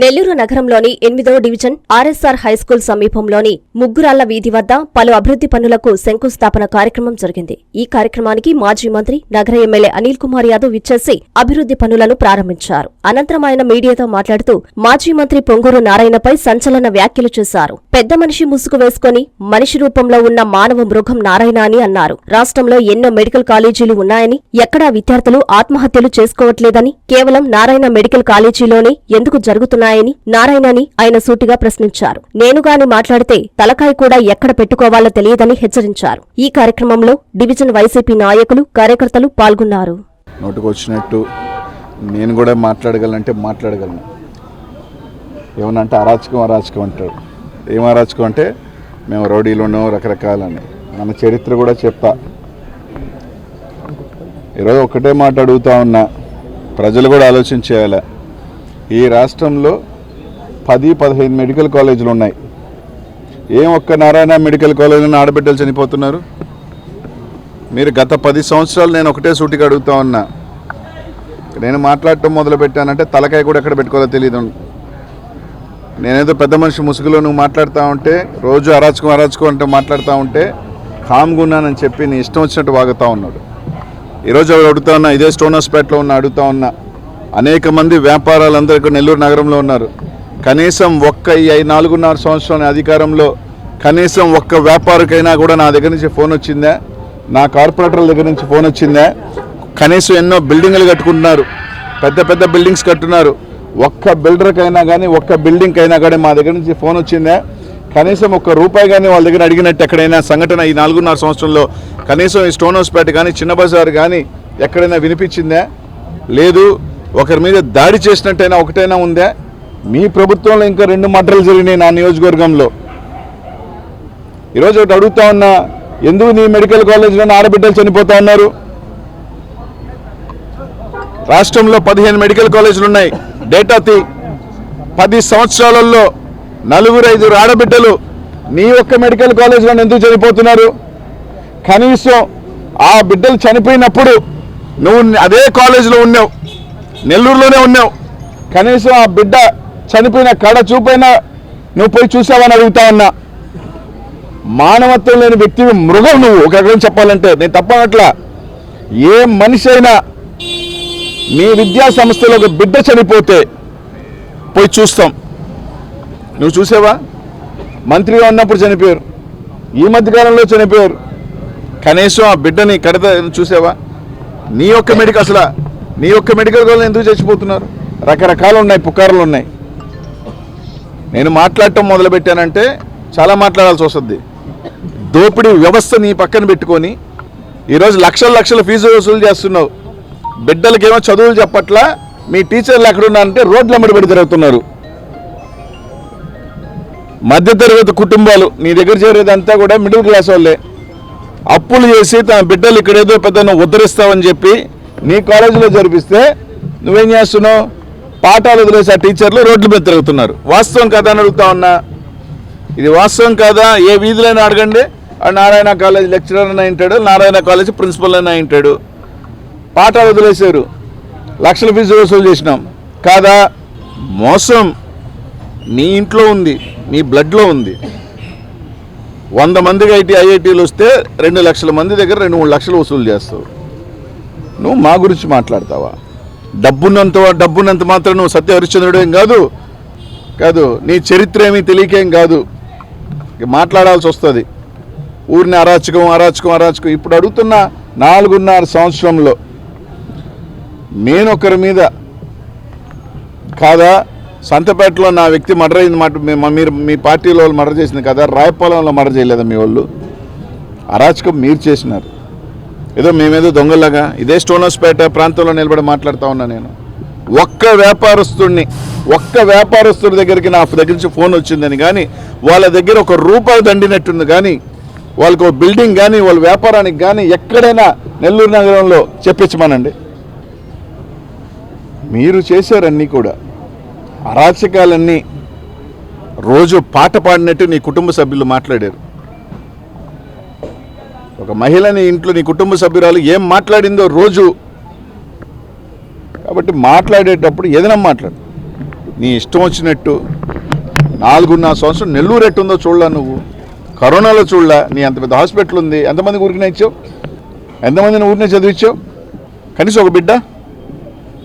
నెల్లూరు నగరంలోని ఎనిమిదో division RSR high school సమీపంలోని ముగ్గురాళ్ళ వీధి వద్ద పలు అభివృద్ధి పనులకు శంకుస్థాపన కార్యక్రమం జరిగింది. ఈ కార్యక్రమానికి మాజీ మంత్రి నగర ఎమ్మెల్యే అనిల్ కుమార్ యాదవ్ విచ్చేసి అభివృద్ధి పనులను ప్రారంభించారు. అనంతరం ఆయన మీడియాతో మాట్లాడుతూ మాజీ మంత్రి పొంగూరు నారాయణపై సంచలన వ్యాఖ్యలు చేశారు. పెద్ద మనిషి ముసుగు వేసుకుని మనిషి రూపంలో ఉన్న మానవ మృగం నారాయణ అని అన్నారు. రాష్ట్రంలో ఎన్నో మెడికల్ కాలేజీలు ఉన్నాయని ఎక్కడా విద్యార్థులు ఆత్మహత్యలు చేసుకోవట్లేదని కేవలం నారాయణ మెడికల్ కాలేజీలోనే ఎందుకు ఉన్నాయని నారాయణని ఆయన సూటిగా ప్రశ్నించారు. నేనుగాని మాట్లాడితే తలకాయ కూడా ఎక్కడ పెట్టుకోవాలో తెలియదని హెచ్చరించారు. ఈ కార్యక్రమంలో డివిజన్ వైసీపీ నాయకులు కార్యకర్తలు పాల్గొన్నారు. నోటుకొచ్చినట్టు నేను కూడా మాట్లాడగలంటే మాట్లాడగలను. ఏమనంటే అరాచకం అరాచకం అంటాడు ఏం అరాచకం అంటే మేము రౌడీలోనో రకరకాలని. మన చరిత్ర కూడా చెప్తా ఈరోజు ఒకటే మాట అడుగుతా ఉన్నా. ప్రజలు కూడా ఆలోచన చేయాలి? ఈ రాష్ట్రంలో పది పదిహేను మెడికల్ కాలేజీలు ఉన్నాయి. ఏం ఒక్క నారాయణ మెడికల్ కాలేజీలో ఆడబిడ్డలు చనిపోతున్నారు? మీరు గత పది సంవత్సరాలు నేను ఒకటే సూటిగా అడుగుతా ఉన్నా. నేను మాట్లాడటం మొదలు పెట్టానంటే తలకాయ కూడా ఎక్కడ పెట్టుకోవాలో తెలియదు నేనేదో పెద్ద మనిషి ముసుగులో నువ్వు మాట్లాడుతూ ఉంటే రోజు అరాచకం అరాచకం అంటే మాట్లాడుతూ ఉంటే కామ్గా ఉన్నానని చెప్పి నీ ఇష్టం వచ్చినట్టు వాగుతూ ఉన్నాడు. ఈరోజు అడుగుతా ఉన్నా ఇదే స్టోన్ హౌస్పేటలో ఉన్న అడుగుతా ఉన్నా. అనేక మంది వ్యాపారాలందరూ ఇక్కడ నెల్లూరు నగరంలో ఉన్నారు. కనీసం ఒక్క ఈ నాలుగున్నర సంవత్సరాల అధికారంలో కనీసం ఒక్క వ్యాపారికైనా కూడా నా దగ్గర నుంచి ఫోన్ వచ్చిందా. నా కార్పొరేటర్ల దగ్గర నుంచి ఫోన్ వచ్చిందా. కనీసం ఎన్నో బిల్డింగ్లు కట్టుకుంటున్నారు. పెద్ద పెద్ద బిల్డింగ్స్ కట్టున్నారు. ఒక్క బిల్డర్కైనా కానీ ఒక్క బిల్డింగ్ అయినా కానీ మా దగ్గర నుంచి ఫోన్ వచ్చిందా. కనీసం ఒక్క రూపాయి కానీ వాళ్ళ దగ్గర అడిగినట్టు ఎక్కడైనా సంఘటన ఈ నాలుగున్నర సంవత్సరంలో కనీసం ఈ స్టోన్ హౌస్పేట కానీ చిన్న బజార్ కానీ ఎక్కడైనా వినిపించిందా. లేదు ఒకరి మీద దాడి చేసినట్టయినా ఒకటైనా ఉందా? మీ ప్రభుత్వంలో ఇంకా రెండు మంటలు జరిగినాయి నా నియోజకవర్గంలో. ఈరోజు ఒకటి అడుగుతా ఉన్నా ఎందుకు నీ మెడికల్ కాలేజీలో ఆడబిడ్డలు చనిపోతా ఉన్నారు? రాష్ట్రంలో పదిహేను మెడికల్ కాలేజీలు ఉన్నాయి. డేటా తీ పది సంవత్సరాలలో నలుగురు ఐదుగురు ఆడబిడ్డలు నీ ఒక్క మెడికల్ కాలేజీలో ఎందుకు చనిపోతున్నారు? కనీసం ఆ బిడ్డలు చనిపోయినప్పుడు నువ్వు అదే కాలేజీలో ఉన్నావు. నెల్లూరులోనే ఉన్నావు. కనీసం ఆ బిడ్డ చనిపోయిన కడ చూపైనా నువ్వు పోయి చూసావని అడుగుతా ఉన్నా. మానవత్వం లేని వ్యక్తివి మృగం నువ్వు. ఒక రకంగా చెప్పాలంటే నేను తప్పనట్లా. ఏ మనిషి అయినా మీ విద్యా సంస్థలో ఒక బిడ్డ చనిపోతే పోయి చూస్తాం. నువ్వు చూసావా? మంత్రిగా ఉన్నప్పుడు చనిపోయారు. ఈ మధ్యకాలంలో చనిపోయారు. కనీసం ఆ బిడ్డని కడత చూసావా? నీ యొక్క మెడికల్ అసలు నీ యొక్క మెడికల్ కాలేజ్ ఎందుకు చచ్చిపోతున్నారు? రకరకాలు ఉన్నాయి పుకార్లు ఉన్నాయి. నేను మాట్లాడటం మొదలుపెట్టానంటే చాలా మాట్లాడాల్సి వస్తుంది. దోపిడీ వ్యవస్థ నీ పక్కన పెట్టుకొని ఈరోజు లక్షల లక్షల ఫీజు వసూలు చేస్తున్నావు. బిడ్డలకేమో చదువులు చెప్పట్లా మీ టీచర్లు ఎక్కడున్నారంటే రోడ్ల అమ్మడిబడి తిరుగుతున్నారు. మధ్యతరగతి కుటుంబాలు నీ దగ్గర చేరేదంతా కూడా మిడిల్ క్లాస్ వాళ్ళే. అప్పులు చేసి తన బిడ్డలు ఇక్కడేదో పెద్ద ఉద్ధరిస్తావని చెప్పి నీ కాలేజీలో జరిపిస్తే నువ్వేం చేస్తున్నావు? పాఠాలు వదిలేసి ఆ టీచర్లు రోడ్ల మీద తిరుగుతున్నారు. వాస్తవం కదా అని అడుగుతా ఉన్నా? ఇది వాస్తవం కదా? ఏ వీధులైనా అడగండి. ఆ నారాయణ కాలేజ్ లెక్చరర్ అయినా ఉంటాడు నారాయణ కాలేజ్ ప్రిన్సిపల్ అయినా ఉంటాడు. పాఠాలు వదిలేశారు. లక్షల ఫీజు వసూలు చేసినాం. కాదా? మోసం. నీ ఇంట్లో ఉంది నీ బ్లడ్లో ఉంది. వంద మందికి ఐటీ ఐఐటీలు వస్తే రెండు లక్షల మంది దగ్గర రెండు మూడు లక్షలు వసూలు చేస్తావు. నువ్వు మా గురించి మాట్లాడతావా? డబ్బున్నంత డబ్బున్నంత మాత్రం నువ్వు సత్య హరిశ్చంద్రుడు ఏం కాదు? కాదు నీ చరిత్ర ఏమీ తెలియకేం కాదు. మాట్లాడాల్సి వస్తుంది. ఊరిని అరాచకం అరాచకం అరాచకం. ఇప్పుడు అడుగుతున్న నాలుగున్నర సంవత్సరంలో నేను ఒకరి మీద కాదా? సంతపేటలో నా వ్యక్తి మర్డర్ అయింది మాట మీరు మీ పార్టీలో వాళ్ళు మర్డర్ చేసింది కదా? రాయపాలెంలో మర్డర్ చేయలేదా మీ వాళ్ళు? అరాచకం మీరు చేసినారు. ఏదో మేమేదో దొంగలాగా ఇదే స్టోన్ ప్రాంతంలో నిలబడి మాట్లాడుతూ ఉన్నా నేను. ఒక్క వ్యాపారస్తుడిని ఒక్క వ్యాపారస్తుడి దగ్గరికి నా దగ్గర నుంచి ఫోన్ వచ్చిందని కానీ వాళ్ళ దగ్గర ఒక రూపాయి దండినట్టుంది కానీ వాళ్ళకు బిల్డింగ్ కానీ వాళ్ళ వ్యాపారానికి కానీ ఎక్కడైనా నెల్లూరు నగరంలో చెప్పించమనండి. మీరు చేశారన్నీ కూడా. అరాచకాలన్నీ రోజు పాట పాడినట్టు నీ కుటుంబ సభ్యులు మాట్లాడారు. ఒక మహిళని ఇంట్లో నీ కుటుంబ సభ్యురాలు ఏం మాట్లాడిందో రోజు. కాబట్టి మాట్లాడేటప్పుడు ఏదైనా మాట్లాడు. నీ ఇష్టం వచ్చినట్టు నాలుగున్నర సంవత్సరం నెల్లూరు ఎట్టుందో చూడలా నువ్వు. కరోనాలో చూడలా నీ అంత పెద్ద హాస్పిటల్ ఉంది. ఎంతమంది ఊరికినే ఇచ్చావు? ఎంతమందిని ఊరినే చదివించావు కనీసం ఒక బిడ్డ?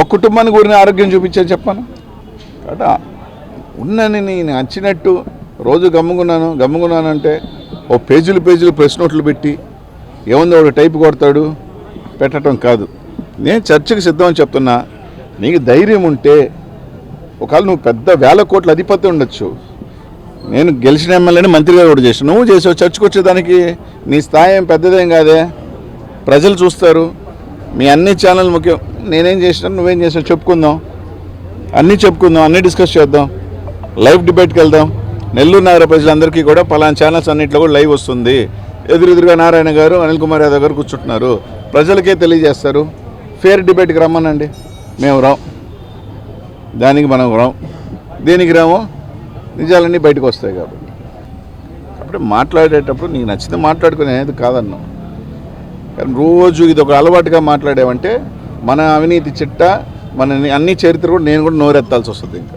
ఒక కుటుంబానికి ఊరిని ఆరోగ్యం చూపించాను చెప్పాను? కాబట్టి ఉన్నని నేను నచ్చినట్టు రోజు గమ్ముకున్నాను గమ్ముకున్నాను అంటే ఓ పేజీలు పేజీలు ప్రెస్ నోట్లు పెట్టి ఏముందో ఒక టైప్ కొడతాడు? పెట్టడం కాదు. నేను చర్చకు సిద్ధం అని చెప్తున్నా నీకు ధైర్యం ఉంటే ఒకవేళ నువ్వు పెద్ద వేల కోట్ల అధిపతి ఉండొచ్చు. నేను గెలిచిన ఎమ్మెల్యేని మంత్రిగా కూడా చేసాను నువ్వు చేసావు చర్చకు వచ్చేదానికి. నీ స్థాయి ఏం పెద్దదేం కాదే. ప్రజలు చూస్తారు. మీ అన్ని ఛానల్ ముఖ్యం. నేనేం చేసినా నువ్వేం చేసావు చెప్పుకుందాం. అన్నీ చెప్పుకుందాం. అన్నీ డిస్కస్ చేద్దాం. లైవ్ డిబేట్కి వెళ్దాం. నెల్లూరు నగర ప్రజలందరికీ కూడా పలానా ఛానల్స్ అన్నింటిలో కూడా లైవ్ వస్తుంది. ఎదురెదురుగా నారాయణ గారు అనిల్ కుమార్ యాదవ్ గారు కూర్చుంటున్నారు. ప్రజలకే తెలియజేస్తారు. ఫేర్ డిబేట్కి రమ్మనండి. మేము రాం. దానికి మనం రాం. దేనికి రాము. నిజాలన్నీ బయటకు వస్తాయి కాబట్టి. కాబట్టి మాట్లాడేటప్పుడు నీకు నచ్చితే మాట్లాడుకునేది కాదన్నాం. కానీ రోజు ఇది ఒక అలవాటుగా మాట్లాడామంటే మన అవినీతి చిట్ట మన అన్ని చరిత్ర కూడా నేను కూడా నోరెత్తాల్సి వస్తుంది ఇంకా.